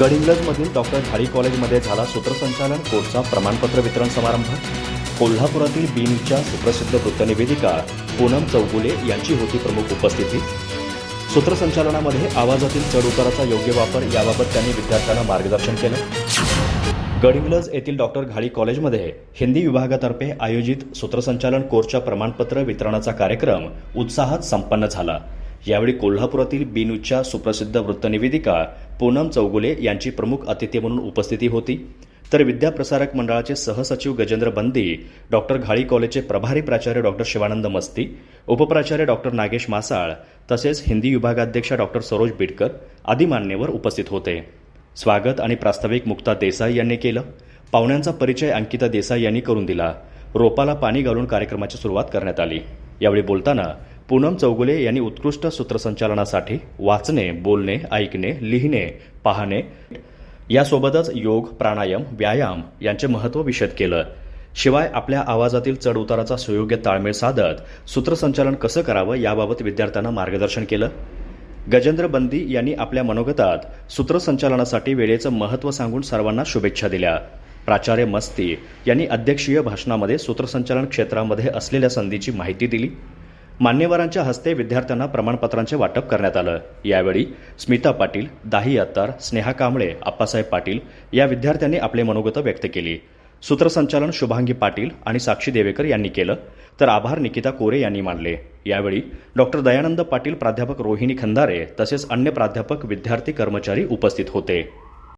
गडहिंग्लजमधील doctor झाडी कॉलेजमध्ये झाला सूत्रसंचालन. कोर्सचा प्रमाणपत्र वितरण समारंभ. कोल्हापुरातील बीनच्या सुप्रसिद्ध वृत्तनिवेदिका पूनम चौगुले यांची होती प्रमुख उपस्थिती. सूत्रसंचालनामध्ये आवाजातील चढउताराचा योग्य वापर याबाबत त्यांनी विद्यार्थ्यांना मार्गदर्शन केलं. गडिंग्लज येथील डॉक्टर घाडी कॉलेजमध्ये हिंदी विभागातर्फे आयोजित सूत्रसंचालन कोर्सच्या प्रमाणपत्र वितरणाचा कार्यक्रम उत्साहात संपन्न झाला. यावेळी कोल्हापुरातील बी सुप्रसिद्ध वृत्तनिवेदिका पूनम चौगुले यांची प्रमुख अतिथी म्हणून उपस्थिती होती. तर विद्याप्रसारक मंडळाचे सहसचिव गजेंद्र बंदी डॉक्टर घाळी कॉलेजचे प्रभारी प्राचार्य डॉक्टर शिवानंद मस्ती उपप्राचार्य डॉक्टर नागेश मासाळ तसेच हिंदी विभागाध्यक्ष डॉक्टर सरोज बिडकर आदी मान्यवर उपस्थित होते. स्वागत आणि प्रास्ताविक मुक्ता देसाई यांनी केलं. पाहुण्यांचा परिचय अंकिता देसाई यांनी करून दिला. रोपाला पाणी घालून कार्यक्रमाची सुरुवात करण्यात आली. यावेळी बोलताना पूनम चौगुले यांनी उत्कृष्ट सूत्रसंचालनासाठी वाचणे बोलणे ऐकणे लिहिणे पाहणे यासोबतच योग प्राणायाम व्यायाम यांचे महत्त्व विशद केलं. शिवाय आपल्या आवाजातील चढउताराचा सुयोग्य ताळमेळ साधत सूत्रसंचालन कसं करावं याबाबत विद्यार्थ्यांना मार्गदर्शन केलं. गजेंद्र बंदी यांनी आपल्या मनोगतात सूत्रसंचालनासाठी वेळेचं महत्त्व सांगून सर्वांना शुभेच्छा दिल्या. प्राचार्य मस्ती यांनी अध्यक्षीय भाषणामध्ये सूत्रसंचालन क्षेत्रामध्ये असलेल्या संधीची माहिती दिली. मान्यवरांच्या हस्ते विद्यार्थ्यांना प्रमाणपत्रांचे वाटप करण्यात आलं. यावेळी स्मिता पाटील दाही अत्तार स्नेहा कांबळे आप्पासाहेब पाटील या विद्यार्थ्यांनी आपले मनोगत व्यक्त केली. सूत्रसंचालन शुभांगी पाटील आणि साक्षी देवेकर यांनी केलं तर आभार निकिता कोरे यांनी मानले. यावेळी डॉक्टर दयानंद पाटील प्राध्यापक रोहिणी खंदारे तसेच अन्य प्राध्यापक विद्यार्थी कर्मचारी उपस्थित होते.